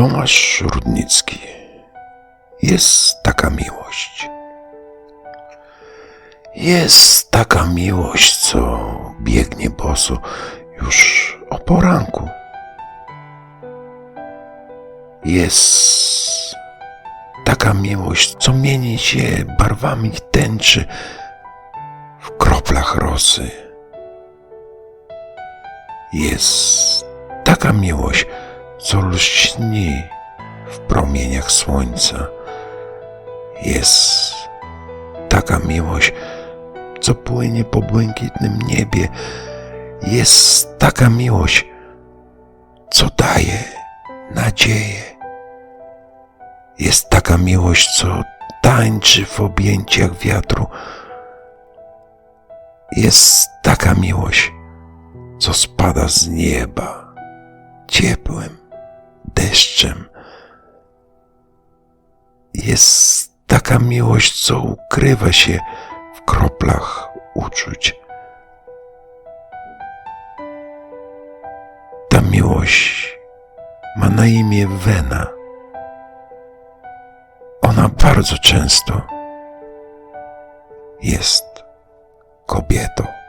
Tomasz Rudnicki. Jest taka miłość. Jest taka miłość, co biegnie boso już o poranku. Jest taka miłość, co mieni się barwami tęczy w kroplach rosy. Jest taka miłość, co lśni w promieniach słońca. Jest taka miłość, co płynie po błękitnym niebie. Jest taka miłość, co daje nadzieję. Jest taka miłość, co tańczy w objęciach wiatru. Jest taka miłość, co spada z nieba ciepłem deszczem. Jest taka miłość, co ukrywa się w kroplach uczuć. Ta miłość ma na imię Wena. Ona bardzo często jest kobietą.